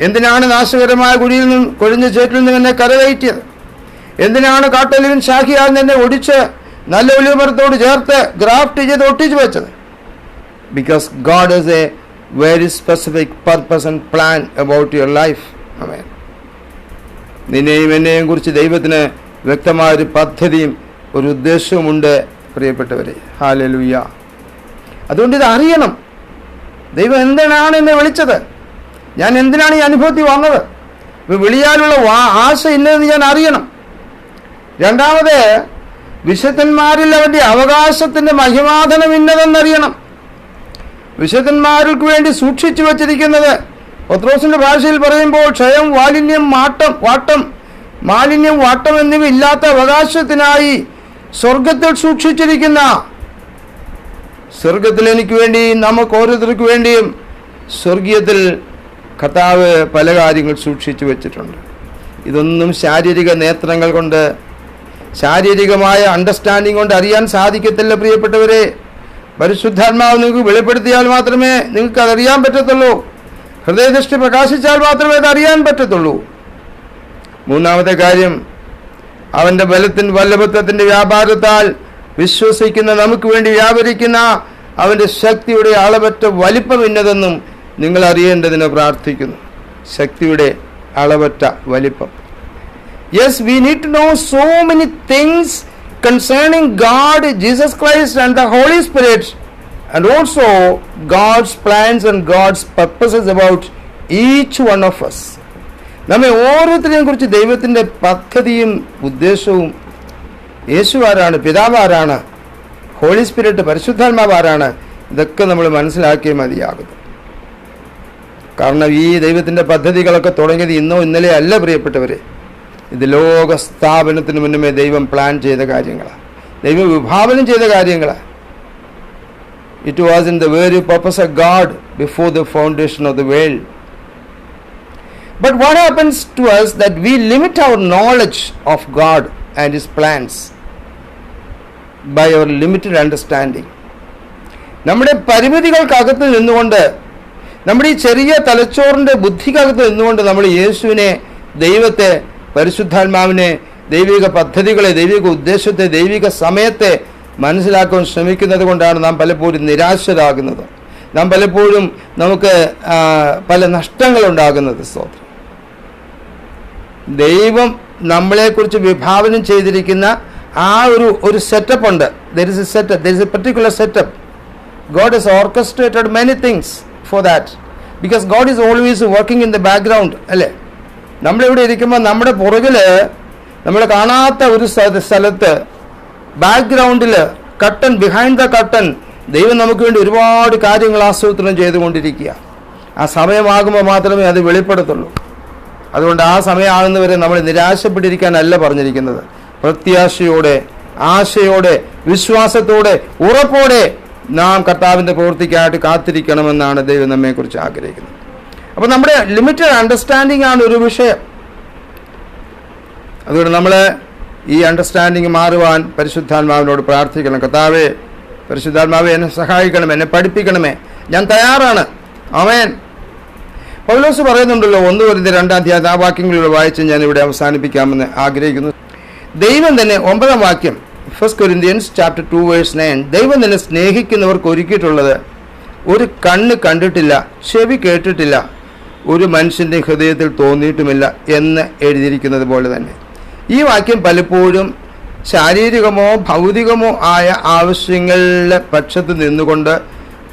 എന്തിനാണ് നാശകരമായ കുഴിയിൽ നിന്നും കൊഴിഞ്ഞ ചേറ്റിൽ നിന്നും എന്നെ കരകയറ്റിയത്? എന്തിനാണ് കാട്ടൊലിവിൻ ഷാഹിയാൽ എന്നെ ഒടിച്ച് നല്ല ഒലിമരത്തോട് ചേർത്ത് ഗ്രാഫ്റ്റ് ചെയ്ത് ഒട്ടിച്ച് വെച്ചത്? Because God is a very specific purpose and plan about your life amen നിന്നെയും എന്നെയും കുറിച്ച് ദൈവത്തിന് വ്യക്തമായൊരു പദ്ധതിയും ഒരു ഉദ്ദേശവുമുണ്ട് പ്രിയപ്പെട്ടവരെ. ഹാലലുയ്യ അതുകൊണ്ട് ഇത് അറിയണം. ദൈവം എന്തിനാണ് എന്നെ വിളിച്ചത്? ഞാൻ എന്തിനാണ് ഈ അനുഭവത്തിൽ വന്നത്? വിളിയാലുള്ള വാ ആശ ഇന്നതെന്ന് ഞാൻ അറിയണം. രണ്ടാമത് വിശുദ്ധന്മാരിൽ അവന്റെ അവകാശത്തിന്റെ മഹിമാധനം ഇന്നതെന്നറിയണം. വിശുദ്ധന്മാർക്ക് വേണ്ടി സൂക്ഷിച്ചു വച്ചിരിക്കുന്നത്. പത്രോസിന്റെ ഭാഷയിൽ പറയുമ്പോൾ ക്ഷയം വാലിന്യം മാട്ടം വാട്ടം മാലിന്യം വാട്ടം എന്നിവ ഇല്ലാത്ത അവകാശത്തിനായി സ്വർഗത്തിൽ സൂക്ഷിച്ചിരിക്കുന്ന സ്വർഗത്തിൽ എനിക്ക് വേണ്ടി നമുക്ക് ഓരോരുത്തർക്ക് വേണ്ടിയും സ്വർഗീയത്തിൽ കർത്താവ് പല കാര്യങ്ങൾ സൂക്ഷിച്ചു വെച്ചിട്ടുണ്ട്. ഇതൊന്നും ശാരീരിക നേത്രങ്ങൾ കൊണ്ട് ശാരീരികമായ അണ്ടർസ്റ്റാൻഡിംഗ് കൊണ്ട് അറിയാൻ സാധിക്കത്തില്ല പ്രിയപ്പെട്ടവരെ. പരിശുദ്ധാത്മാവ് നിങ്ങൾക്ക് വെളിപ്പെടുത്തിയാൽ മാത്രമേ നിങ്ങൾക്ക് അതറിയാൻ പറ്റത്തുള്ളൂ. ഹൃദയദൃഷ്ടി പ്രകാശിച്ചാൽ മാത്രമേ അത് അറിയാൻ പറ്റത്തുള്ളൂ. മൂന്നാമത്തെ കാര്യം അവന്റെ ബലത്തിൻ വല്ലഭത്വത്തിന്റെ വ്യാപാരത്താൽ വിശ്വസിക്കുന്ന നമുക്ക് വേണ്ടി വ്യാപരിക്കുന്ന അവന്റെ ശക്തിയുടെ അളവറ്റ വലിപ്പം ഇന്നതെന്നും നിങ്ങൾ അറിയേണ്ടതിന് പ്രാർത്ഥിക്കുന്നു. ശക്തിയുടെ അളവറ്റ വലിപ്പം. Yes we need to know so many things concerning God Jesus Christ and the Holy Spirit and also God's plans and God's purposes about each one of us നമ്മെ ഓരോരുത്തരെയും കുറിച്ച് ദൈവത്തിന്റെ പദ്ധതിയും ഉദ്ദേശവും യേശു ആരാണ് പിതാവ് ആരാണ് ഹോളി സ്പിരിറ്റ് പരിശുദ്ധാത്മാവ് ആരാണ് ഇതൊക്കെ നമ്മൾ മനസ്സിലാക്കിയേ മതിയാകുന്നു. കാരണം ഈ ദൈവത്തിന്റെ പദ്ധതികളൊക്കെ തുടങ്ങിയത് ഇന്നോ ഇന്നലെ അല്ല പ്രിയപ്പെട്ടവരെ. ഇത് ലോക സ്ഥാപനത്തിന് മുന്നമേ ദൈവം പ്ലാൻ ചെയ്ത കാര്യങ്ങളാണ് ദൈവം വിഭാവനം ചെയ്ത കാര്യങ്ങളാണ് it was in the very purpose a God before the foundation of the world But what happens to us that we limit our knowledge of God and His plans? by our limited understanding. നമ്മുടെ പരിമിതികൾക്കകത്ത് നിന്നുകൊണ്ട് നമ്മുടെ ഈ ചെറിയ തലച്ചോറിന്റെ ബുദ്ധിക്കകത്ത് നിന്നുകൊണ്ട് നമ്മൾ യേശുവിനെ ദൈവത്തെ പരിശുദ്ധാത്മാവിനെ ദൈവിക പദ്ധതികളെ ദൈവിക ഉദ്ദേശത്തെ ദൈവിക സമയത്തെ മനസ്സിലാക്കാൻ ശ്രമിക്കുന്നത് കൊണ്ടാണ് നാം പലപ്പോഴും നിരാശരാകുന്നത്. നാം പലപ്പോഴും നമുക്ക് പല നഷ്ടങ്ങളുണ്ടാകുന്നത്. സ്തോത്രം. ദൈവം നമ്മളെക്കുറിച്ച് വിഭാവനം ചെയ്തിരിക്കുന്ന ആ ഒരു ഒരു സെറ്റപ്പ് ഉണ്ട്. There is a setup there is a particular setup God is orchestrated many things for that because God is always working in the background അല്ലേ? നമ്മളിവിടെ ഇരിക്കുമ്പോൾ നമ്മുടെ പുറകിൽ നമ്മൾ കാണാത്ത ഒരു സ്ഥ- സ്ഥലത്ത് ബാക്ക്ഗ്രൗണ്ടിൽ കട്ടൻ ബിഹൈൻഡ് ദ കട്ടൻ ദൈവം നമുക്ക് വേണ്ടി ഒരുപാട് കാര്യങ്ങൾ ആസൂത്രണം ചെയ്തുകൊണ്ടിരിക്കുക. ആ സമയമാകുമ്പോൾ മാത്രമേ അത് വെളിപ്പെടുത്തുള്ളൂ. അതുകൊണ്ട് ആ സമയമാകുന്നവരെ നമ്മൾ നിരാശപ്പെട്ടിരിക്കാനല്ല പറഞ്ഞിരിക്കുന്നത്. പ്രത്യാശയോടെ ആശയോടെ വിശ്വാസത്തോടെ ഉറപ്പോടെ നാം കർത്താവിന്റെ പ്രവൃത്തിക്കായിട്ട് കാത്തിരിക്കണമെന്നാണ് ദൈവം നമ്മെക്കുറിച്ച് ആഗ്രഹിക്കുന്നത്. അപ്പോൾ നമ്മുടെ ലിമിറ്റഡ് അണ്ടർസ്റ്റാൻഡിംഗ് ആണ് ഒരു വിഷയം. അതുകൊണ്ട് നമ്മൾ ഈ അണ്ടർസ്റ്റാൻഡിങ് മാറുവാൻ പരിശുദ്ധാത്മാവിനോട് പ്രാർത്ഥിക്കണം. കർത്താവേ പരിശുദ്ധാത്മാവെ എന്നെ സഹായിക്കണമേ എന്നെ പഠിപ്പിക്കണമേ. ഞാൻ തയ്യാറാണ്. അവൻ പൗലോസ് പറയുന്നുണ്ടല്ലോ ഒന്ന് വരുന്ന രണ്ടാം തീയതി ആ വാക്യങ്ങളിലൂടെ വായിച്ച് ഞാൻ ഇവിടെ അവസാനിപ്പിക്കാമെന്ന് ആഗ്രഹിക്കുന്നു. ദൈവം തന്നെ ഒമ്പതാം വാക്യം first Corinthians chapter two verse nine ദൈവം തന്നെ സ്നേഹിക്കുന്നവർക്ക് ഒരുക്കിയിട്ടുള്ളത് ഒരു കണ്ണ് കണ്ടിട്ടില്ല ചെവി കേട്ടിട്ടില്ല ഒരു മനുഷ്യന്റെ ഹൃദയത്തിൽ തോന്നിയിട്ടുമില്ല എന്ന് എഴുതിയിരിക്കുന്നത് പോലെ തന്നെ. ഈ വാക്യം പലപ്പോഴും ശാരീരികമോ ഭൗതികമോ ആയ ആവശ്യങ്ങളുടെ പക്ഷത്ത് നിന്നുകൊണ്ട്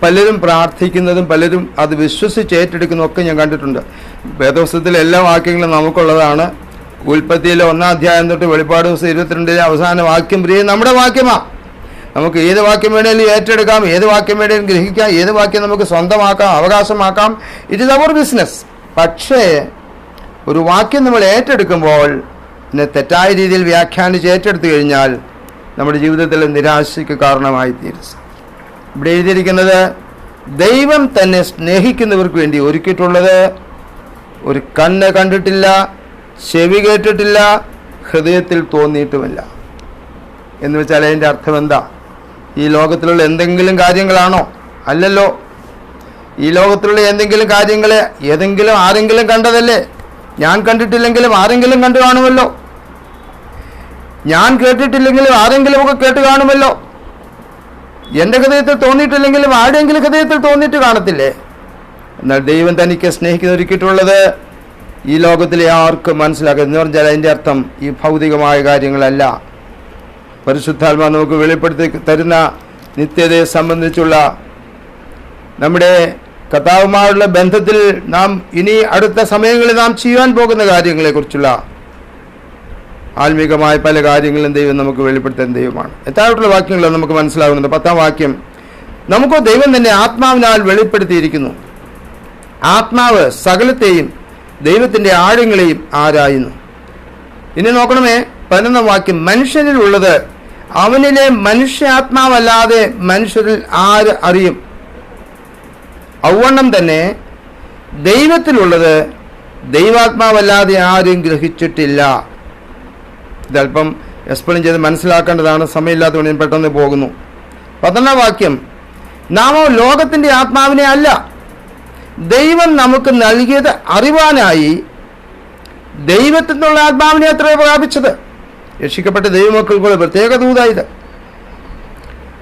പലരും പ്രാർത്ഥിക്കുന്നതും പലരും അത് വിശ്വസിച്ച് ഏറ്റെടുക്കുന്നതും ഒക്കെ ഞാൻ കണ്ടിട്ടുണ്ട്. വേദോസ്തത്തിലെ എല്ലാ വാക്യങ്ങളും നമുക്കുള്ളതാണ്. ഉൽപ്പത്തിയിലെ ഒന്നാം അധ്യായം തൊട്ട് വെളിപ്പാട് ദിവസം ഇരുപത്തിരണ്ടിലെ അവസാന വാക്യം. പ്രിയ നമ്മുടെ വാക്യമാണ് നമുക്ക് ഏത് വാക്യം വേണേലും ഏറ്റെടുക്കാം ഏത് വാക്യം വേണേലും ഗ്രഹിക്കാം ഏത് വാക്യം നമുക്ക് സ്വന്തമാക്കാം അവകാശമാക്കാം. ഇറ്റ് ഇസ് അവർ ബിസിനസ് പക്ഷേ ഒരു വാക്യം നമ്മൾ ഏറ്റെടുക്കുമ്പോൾ പിന്നെ തെറ്റായ രീതിയിൽ വ്യാഖ്യാനിച്ച് ഏറ്റെടുത്തു കഴിഞ്ഞാൽ നമ്മുടെ ജീവിതത്തിൽ നിരാശയ്ക്ക് കാരണമായി തീരും ഇവിടെ എഴുതിയിരിക്കുന്നത് ദൈവം തന്നെ സ്നേഹിക്കുന്നവർക്ക് വേണ്ടി ഒരുക്കിയിട്ടുള്ളത് ഒരു കണ്ണ് കണ്ടിട്ടില്ല ചെവി കേട്ടിട്ടില്ല ഹൃദയത്തിൽ തോന്നിയിട്ടുമില്ല. എന്ന് വെച്ചാൽ അതിന്റെ അർത്ഥം എന്താ ഈ ലോകത്തിലുള്ള എന്തെങ്കിലും കാര്യങ്ങളാണോ? അല്ലല്ലോ. ഈ ലോകത്തിലുള്ള എന്തെങ്കിലും കാര്യങ്ങളെ ഏതെങ്കിലും ആരെങ്കിലും കണ്ടതല്ലേ? ഞാൻ കണ്ടിട്ടില്ലെങ്കിലും ആരെങ്കിലും കണ്ടു കാണുമല്ലോ. ഞാൻ കേട്ടിട്ടില്ലെങ്കിലും ആരെങ്കിലും ഒക്കെ കേട്ട് കാണുമല്ലോ. എന്റെ ഹൃദയത്തിൽ തോന്നിയിട്ടില്ലെങ്കിലും ആരുടെയെങ്കിലും ഹൃദയത്തിൽ തോന്നിയിട്ട് കാണത്തില്ലേ? എന്നാൽ ദൈവം തനിക്ക് സ്നേഹിക്കുന്ന ഒരുക്കിയിട്ടുള്ളത് ഈ ലോകത്തിലെ ആർക്കും മനസ്സിലാക്കുക എന്ന് പറഞ്ഞാൽ അതിന്റെ അർത്ഥം ഈ ഭൗതികമായ കാര്യങ്ങളല്ല. പരിശുദ്ധാത്മാ നമുക്ക് വെളിപ്പെടുത്തി തരുന്ന നിത്യതയെ സംബന്ധിച്ചുള്ള നമ്മുടെ കഥാവുമായുള്ള ബന്ധത്തിൽ നാം ഇനി അടുത്ത സമയങ്ങളിൽ നാം ചെയ്യുവാൻ പോകുന്ന കാര്യങ്ങളെക്കുറിച്ചുള്ള ആത്മീകമായ പല കാര്യങ്ങളും ദൈവം നമുക്ക് വെളിപ്പെടുത്താൻ ദൈവമാണ്. എത്തായിട്ടുള്ള വാക്യങ്ങളാണ് നമുക്ക് മനസ്സിലാകുന്നുണ്ട് പത്താം വാക്യം നമുക്കോ ദൈവം തന്നെ ആത്മാവിനാൽ വെളിപ്പെടുത്തിയിരിക്കുന്നു. ആത്മാവ് സകലത്തെയും ദൈവത്തിന്റെ ആഴങ്ങളെയും ആരായുന്നു. ഇനി നോക്കണമേ പതിനൊന്നാം വാക്യം മനുഷ്യനിലുള്ളത് അവനിലെ മനുഷ്യാത്മാവല്ലാതെ മനുഷ്യരിൽ ആര് അറിയും? ഔവണ്ണം തന്നെ ദൈവത്തിലുള്ളത് ദൈവാത്മാവല്ലാതെ ആരും ഗ്രഹിച്ചിട്ടില്ല. ഇതല്പം എക്സ്പ്ലെയിൻ ചെയ്ത് മനസ്സിലാക്കേണ്ടതാണ്. സമയമില്ലാത്തതുകൊണ്ട് ഞാൻ പെട്ടെന്ന് പോകുന്നു. പതിനൊന്നാം വാക്യം. നാമോ ലോകത്തിന്റെ ആത്മാവിനെ അല്ല. ദൈവം നമുക്ക് നൽകിയത് അറിവാനായി ദൈവത്തിൽ നിന്നുള്ള ആത്മാവിനെ അത്ര പ്രാപിച്ചത്. രക്ഷിക്കപ്പെട്ട ദൈവമക്കൾക്കുള്ള പ്രത്യേക ദൂതായത്.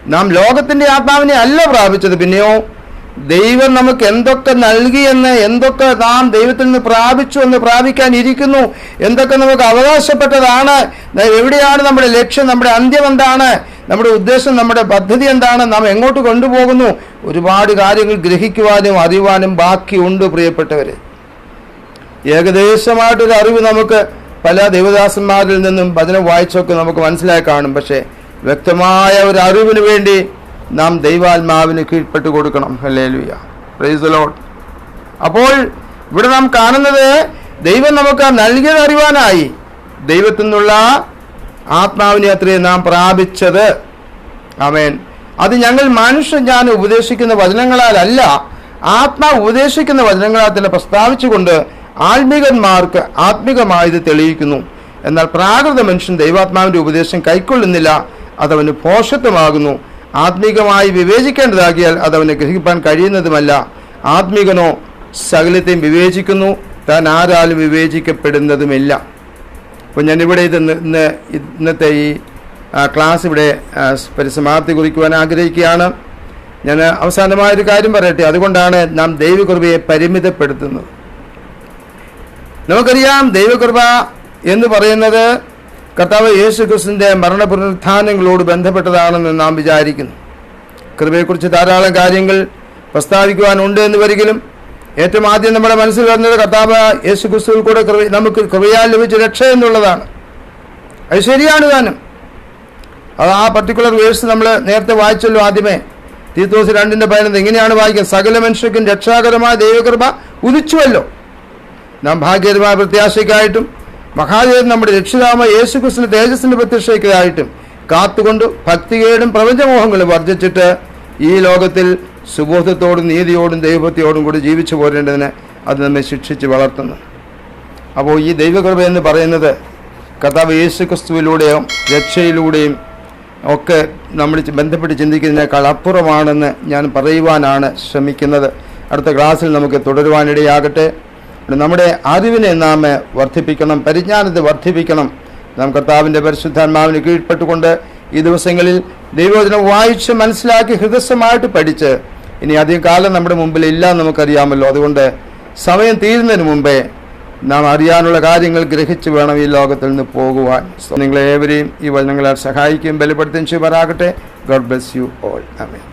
നാം ലോകത്തിന്റെ ആത്മാവിനെ അല്ല പ്രാപിച്ചത് പിന്നെയോ ദൈവം നമുക്ക് എന്തൊക്കെ നൽകിയെന്ന് എന്തൊക്കെ നാം ദൈവത്തിൽ നിന്ന് പ്രാപിച്ചു എന്ന് പ്രാപിക്കാൻ ഇരിക്കുന്നു എന്തൊക്കെ നമുക്ക് അവകാശപ്പെട്ടതാണ് എവിടെയാണ് നമ്മുടെ ലക്ഷ്യം നമ്മുടെ അന്ത്യം എന്താണ് നമ്മുടെ ഉദ്ദേശം നമ്മുടെ പദ്ധതി എന്താണ് നാം എങ്ങോട്ട് കൊണ്ടുപോകുന്നു ഒരുപാട് കാര്യങ്ങൾ ഗ്രഹിക്കുവാനും അറിയുവാനും ബാക്കിയുണ്ട് പ്രിയപ്പെട്ടവരെ. ഏകദേശമായിട്ടൊരു അറിവ് നമുക്ക് പല ദേവദാസന്മാരിൽ നിന്നും വചനം വായിച്ചൊക്കെ നമുക്ക് മനസ്സിലായി കാണും. പക്ഷേ വ്യക്തമായ ഒരു അറിവിന് വേണ്ടി നാം ദൈവാത്മാവിന് കീഴ്പ്പെട്ട് കൊടുക്കണം. അല്ലേ ലുയ പ്രൈസ് ലോഡ് അപ്പോൾ ഇവിടെ നാം കാണുന്നത് ദൈവം നമുക്ക് നൽകിയത് അറിവാനായി ദൈവത്തിൽ നിന്നുള്ള ആത്മാവിനെ അത്രയും നാം പ്രാപിച്ചത്. ആമേൻ. അത് ഞങ്ങൾ മനുഷ്യൻ ഞാൻ ഉപദേശിക്കുന്ന വചനങ്ങളാലല്ല ആത്മാ ഉപദേശിക്കുന്ന വചനങ്ങളാൽ തന്നെ പ്രസ്താവിച്ചുകൊണ്ട് ആത്മീകന്മാർക്ക് ആത്മികമായത് തെളിയിക്കുന്നു. എന്നാൽ പ്രാകൃത മനുഷ്യൻ ദൈവാത്മാവിന്റെ ഉപദേശം കൈക്കൊള്ളുന്നില്ല അതവന് പോഷത്വമാകുന്നു ആത്മീകമായി വിവേചിക്കേണ്ടതാകിയാൽ അതവന് ഗ്രഹിക്കാൻ കഴിയുന്നതുമല്ല. ആത്മീകനോ സകലത്തെയും വിവേചിക്കുന്നു. താൻ ആരാലും വിവേചിക്കപ്പെടുന്നതുമില്ല. അപ്പോൾ ഞാനിവിടെ ഇത് ഇന്ന് ഇന്ന് ഇന്നത്തെ ഈ ക്ലാസ് ഇവിടെ പരിസമാപ്തി കുറിക്കുവാൻ ആഗ്രഹിക്കുകയാണ്. ഞാൻ അവസാനമായൊരു കാര്യം പറയട്ടെ. അതുകൊണ്ടാണ് നാം ദൈവകൃപയെ പരിമിതപ്പെടുത്തുന്നത്. നമുക്കറിയാം ദൈവകൃപ എന്ന് പറയുന്നത് കർത്താവ് യേശു ക്രിസ്തുവിന്റെ മരണ പുനരുദ്ധാനങ്ങളോട് ബന്ധപ്പെട്ടതാണെന്ന് നാം വിചാരിക്കുന്നു. കൃപയെക്കുറിച്ച് ധാരാളം കാര്യങ്ങൾ പ്രസ്താവിക്കുവാനുണ്ട് എന്ന് വരികിലും ഏറ്റവും ആദ്യം നമ്മുടെ മനസ്സിൽ വരുന്നത് കർത്താവ് യേശു ക്രിസ്തുവിൽ കൂടെ കൃപ നമുക്ക് കൃപയാൽ ലഭിച്ച രക്ഷ എന്നുള്ളതാണ്. അത് ശരിയാണ് താനും. അത് ആ പർട്ടിക്കുലർ വേഴ്സ് നമ്മൾ നേരത്തെ വായിച്ചല്ലോ ആദ്യമേ. തീത്തോസ് രണ്ടിന്റെ പതിനൊന്ന്. എങ്ങനെയാണ് വായിക്കുന്നത്? സകല മനുഷ്യർക്കും രക്ഷാകരമായ ദൈവകൃപ ഉദിച്ചുവല്ലോ. നാം ഭാഗ്യതമായ പ്രത്യാശയ്ക്കായിട്ടും മഹാദേവൻ നമ്മുടെ രക്ഷിതാമ യേശുക്രിസ്തുവിന്റെ തേജസ്സിന്റെ പ്രത്യക്ഷയ്ക്കായിട്ടും കാത്തുകൊണ്ട് ഭക്തികേടും പ്രപഞ്ചമോഹങ്ങളും വർജിച്ചിട്ട് ഈ ലോകത്തിൽ സുബോധത്തോടും നീതിയോടും ദൈവഭക്തിയോടും കൂടി ജീവിച്ചു പോരേണ്ടതിന് അത് നമ്മെ ശിക്ഷിച്ച് വളർത്തുന്നു. അപ്പോൾ ഈ ദൈവകൃപ എന്ന് പറയുന്നത് കർത്താവ് യേശു ക്രിസ്തുവിലൂടെയും രക്ഷയിലൂടെയും ഒക്കെ നമ്മൾ ബന്ധപ്പെട്ട് ചിന്തിക്കുന്നതിനേക്കാൾ അപ്പുറമാണെന്ന് ഞാൻ പറയുവാനാണ് ശ്രമിക്കുന്നത്. അടുത്ത ക്ലാസ്സിൽ നമുക്ക് തുടരുവാനിടയാകട്ടെ. നമ്മുടെ അറിവിനെ നാം വർദ്ധിപ്പിക്കണം പരിജ്ഞാനത്തെ വർദ്ധിപ്പിക്കണം. നാം കർത്താവിന്റെ പരിശുദ്ധാത്മാവിന് കീഴ്പ്പെട്ടുകൊണ്ട് ഈ ദിവസങ്ങളിൽ ദൈവവചനം വായിച്ച് മനസ്സിലാക്കി ഹൃദയമായിട്ട് പഠിച്ച് ഇനി അധികം കാലം നമ്മുടെ മുമ്പിൽ ഇല്ല നമുക്കറിയാമല്ലോ. അതുകൊണ്ട് സമയം തീരുന്നതിന് മുമ്പേ നാം അറിയാനുള്ള കാര്യങ്ങൾ ഗ്രഹിച്ച് വേണം ഈ ലോകത്തിൽ നിന്ന് പോകുവാൻ. നിങ്ങളേവരെയും ഈ വചനങ്ങളെ സഹായിക്കുകയും ബലപ്പെടുത്തുകയും ചെയ്യുമാറാകട്ടെ. God bless you all. Amey